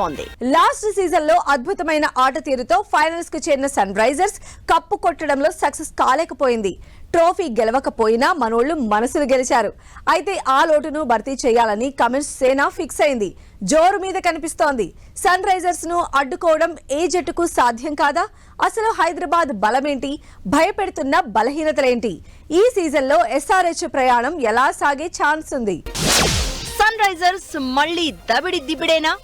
కనిపిస్తోంది. లాస్ట్ సీజన్లో అద్భుతమైన ఆట తీరుతో ఫైనల్స్కు చేరిన సన్ రైజర్స్ కప్పు కొట్టడంలో సక్సెస్ కాలేకపోయింది. ట్రోఫీ గెలవకపోయినా మనోళ్ళు మనసులు గెలిచారు. అయితే ఆ లోటును భర్తీ చేయాలని కమిన్స్ సేన ఫిక్స్ అయింది. జోరు మీద కనిపిస్తోంది. సన్ రైజర్స్ను అడ్డుకోవడం ఏ జట్టుకు సాధ్యం కాదా? అసలు హైదరాబాద్ బలమేంటి? భయపెడుతున్న బలహీనతలేంటి? ఈ సీజన్లో ఎస్ఆర్హెచ్ ప్రయాణం ఎలా సాగే ఛాన్స్ ఉంది? సన్ రైజర్స్ మళ్ళీ దబిడి దిబిడేనా?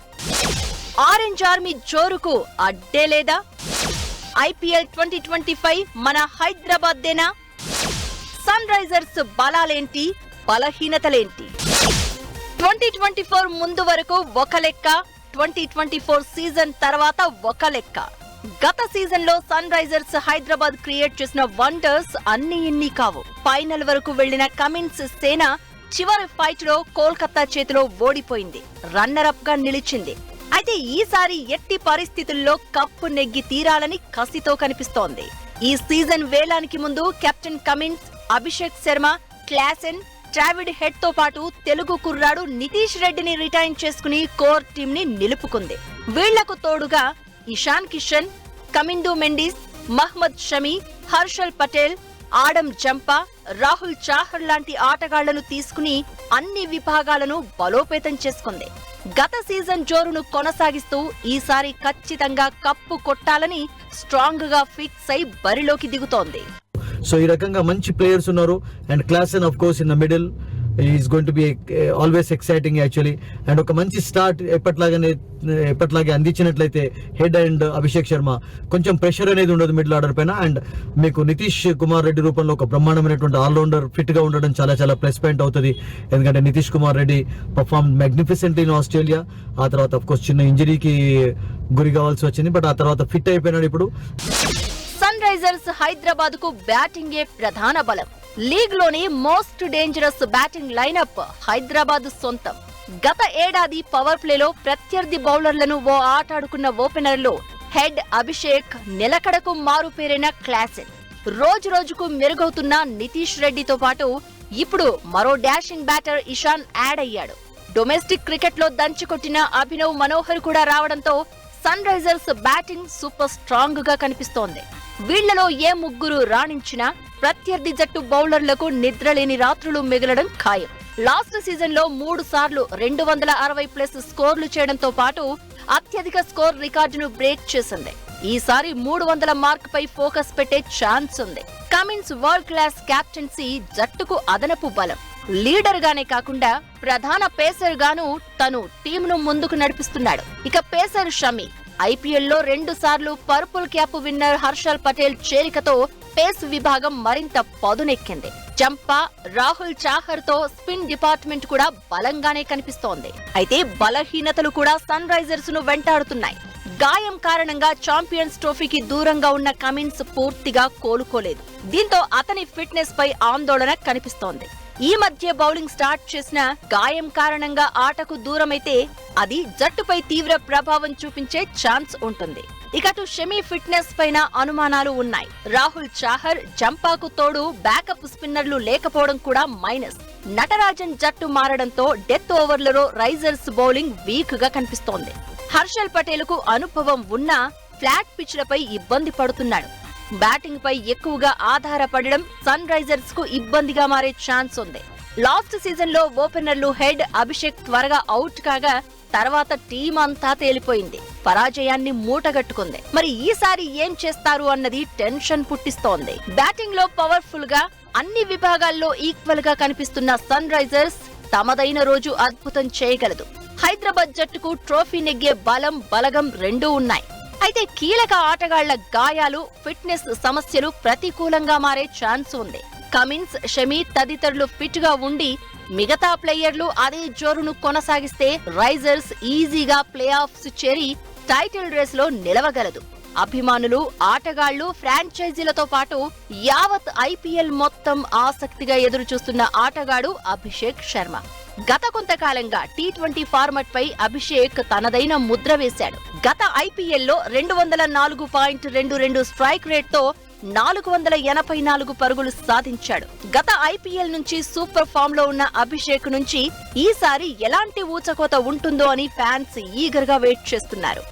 ఆరెంజ్ ఆర్మీ జోరుకు అడ్డే లేదా? ఐపీఎల్ ట్వంటీ ట్వంటీ ఫైవ్ మన హైదరాబాద్ దేనా సన్ రైజర్స్ బలాలేంటి బలహీనతలేంటి? ట్వంటీ ట్వంటీ ఫోర్ ముందు వరకు ఒక లెక్క ట్వంటీ ట్వంటీ ఫోర్ సీజన్ తర్వాత ఒక లెక్క. గత సీజన్లో సన్ రైజర్స్ హైదరాబాద్ క్రియేట్ చేసిన వండర్స్ అన్ని ఇన్ని కావు. ఫైనల్ వరకు వెళ్ళిన కమిన్స్ సేన చివరి ఫైట్లో కోల్కతా చేతిలో ఓడిపోయింది. రన్నర్ అప్గా నిలిచింది. అయితే ఈసారి ఎట్టి పరిస్థితుల్లో కప్పు నెగ్గి తీరాలని కసితో కనిపిస్తోంది. ఈ సీజన్ వేలానికి ముందు captain Cummins Abhishek Sharma Klaasen Travis హెడ్తో పాటు తెలుగు కుర్రాడు నితీష్ రెడ్డిని రిటైన్ చేసుకుని కోర్ టీమ్ని నిలుపుకుంది. వీళ్ళకు తోడుగా ఇషాన్ కిషన్ కమిండు మెండిస్ మహ్మద్ షమీ హర్షల్ పటేల్ ఆడం జంపా రాహుల్ చాహర్ లాంటి ఆటగాళ్ళను తీసుకుని అన్ని విభాగాలను బలోపేతం చేసుకుంది. గత సీజన్ జోరును కొనసాగిస్తూ ఈసారి ఖచ్చితంగా కప్పు కొట్టాలని స్ట్రాంగ్గా ఫిక్స్ అయి బరిలోకి దిగుతోంది. సో ఈ రకంగా మంచి ప్లేయర్స్ ఉన్నారు. And class of course in the middle is going to be always exciting actually and ఒక మంచి స్టార్ట్ ఎప్పట్లాగానే ఎప్పట్లాగే అందించినట్లయితే హెడ్ అండ్ అభిషేక్ శర్మ కొంచెం ప్రెషర్ అనేది ఉండదు మిడిల్ ఆర్డర్ పైన. అండ్ మీకు నితీష్ కుమార్ రెడ్డి రూపంలో ఒక బ్రహ్మాండమైనటువంటి ఆల్రౌండర్ ఫిట్గా ఉండడం చాలా చాలా ప్లస్ పాయింట్ అవుతుంది. ఎందుకంటే Nitish Kumar Reddy perform magnificent in Australia ఆ తర్వాత అఫ్ కోర్స్ చిన్న ఇంజరీకి గురి కావాల్సి వచ్చింది. బట్ ఆ తర్వాత ఫిట్ అయిపోయినాడు ఇప్పుడు. సన్ రైజర్స్ హైదరాబాద్కు బ్యాటింగ్ ప్రధాన బలం. లీగ్లోని most dangerous batting lineup Hyderabad సొంతం. గత ఏడాది పవర్ ప్లేలో ప్రత్యర్థి బౌలర్లను ఓ ఆటాడుకున్న ఓపెనర్లు హెడ్ అభిషేక్ నిలకడకు మారుపేరైన క్లాసెన్ రోజు రోజుకు మెరుగవుతున్న నితీష్ రెడ్డితో పాటు ఇప్పుడు మరో డాషింగ్ బ్యాటర్ ఇషాన్ యాడ్ అయ్యాడు. డొమెస్టిక్ క్రికెట్లో దంచికొట్టిన అభినవ్ మనోహర్ కూడా రావడంతో సన్ రైజర్స్ బ్యాటింగ్ సూపర్ స్ట్రాంగ్గా కనిపిస్తోంది. వీళ్ళలో ఏ ముగ్గురు రాణించినా ప్రత్యర్థి జట్టు బౌలర్లకు నిద్రలేని రాత్రులు మిగలడం ఖాయం. లాస్ట్ సీజన్లో మూడు సార్లు రెండు వందల అరవై ప్లస్ స్కోర్లు చేయడంతో పాటు అత్యధిక స్కోర్ రికార్డును బ్రేక్ చేసింది. ఈసారి మూడు వందల మార్క్ పై ఫోకస్ పెట్టే ఛాన్స్ ఉంది. కమిన్స్ వరల్డ్ క్లాస్ క్యాప్టెన్సీ జట్టుకు అదనపు బలం. లీడర్ గానే కాకుండా ప్రధాన పేసర్ గాను తను టీంను ముందుకు నడిపిస్తున్నాడు. ఇక పేసర్ షమి ఐపీఎల్లో రెండు సార్లు purple cap winner Harshal Patel చేరికతో pace విభాగం మరింత పదునెక్కింది. జంపా రాహుల్ చాహర్తో స్పిన్ డిపార్ట్మెంట్ కూడా బలంగానే కనిపిస్తోంది. అయితే బలహీనతలు కూడా సన్ రైజర్స్ను వెంటాడుతున్నాయి. గాయం కారణంగా చాంపియన్స్ ట్రోఫీకి దూరంగా ఉన్న కమిన్స్ పూర్తిగా కోలుకోలేదు. దీంతో అతని ఫిట్నెస్ పై ఆందోళన కనిపిస్తోంది. ఈ మధ్య బౌలింగ్ స్టార్ట్ చేసిన గాయం కారణంగా ఆటకు దూరమైతే అది జట్టుపై తీవ్ర ప్రభావం చూపించే ఛాన్స్ ఉంటుంది. ఇక అటు ఫిట్నెస్ పైన అనుమానాలు ఉన్నాయి. రాహుల్ చాహర్ జంపాకు తోడు బ్యాకప్ స్పిన్నర్లు లేకపోవడం కూడా మైనస్. నటరాజన్ జట్టు మారడంతో డెత్ ఓవర్లలో రైజర్స్ బౌలింగ్ వీక్గా కనిపిస్తోంది. హర్షల్ పటేల్కు అనుభవం ఉన్నా ఫ్లాట్ పిచ్లపై ఇబ్బంది పడుతున్నాడు. బ్యాటింగ్ పై ఎక్కువగా ఆధారపడడం సన్ రైజర్స్కు ఇబ్బందిగా మారే ఛాన్స్ ఉంది. లాస్ట్ సీజన్లో ఓపెనర్లు హెడ్ అభిషేక్ త్వరగా అవుట్ కాగా తర్వాత టీం అంతా తేలిపోయింది. పరాజయాన్ని మూటగట్టుకుంది. మరి ఈసారి ఏం చేస్తారు అన్నది టెన్షన్ పుట్టిస్తోంది. బ్యాటింగ్లో పవర్ఫుల్గా అన్ని విభాగాల్లో ఈక్వల్గా కనిపిస్తున్న సన్ రైజర్స్ తమదైన రోజు అద్భుతం చేయగలదు. హైదరాబాద్ జట్టుకు ట్రోఫీ నెగ్గే బలం బలగం రెండూ ఉన్నాయి. అయితే కీలక ఆటగాళ్ళ గాయాలు ఫిట్నెస్ సమస్యలు ప్రతికూలంగా మారే ఛాన్స్ ఉంది. కమిన్స్ షమి తదితరులు ఫిట్గా ఉండి మిగతా ప్లేయర్లు అదే జోరును కొనసాగిస్తే రైజర్స్ ఈజీగా ప్లే ఆఫ్స్ చేరి టైటిల్ రేస్లో నిలవగలదు. అభిమానులు ఆటగాళ్ళు ఫ్రాంచైజీలతో పాటు యావత్ ఐపీఎల్ మొత్తం ఆసక్తిగా ఎదురుచూస్తున్న ఆటగాడు అభిషేక్ శర్మ. గత కొంతకాలంగా టీ ట్వంటీ ఫార్మట్ పై అభిషేక్ తనదైన ముద్ర వేశాడు. గత ఐపీఎల్లో రెండు వందల నాలుగు పాయింట్ రెండు రెండు స్ట్రైక్ రేట్తో నాలుగు వందల ఎనభై నాలుగు పరుగులు సాధించాడు. గత ఐపీఎల్ నుంచి సూపర్ ఫామ్లో ఉన్న అభిషేక్ నుంచి ఈసారి ఎలాంటి ఊచకోత ఉంటుందో అని ఫ్యాన్స్ ఈగర్గా వెయిట్ చేస్తున్నారు.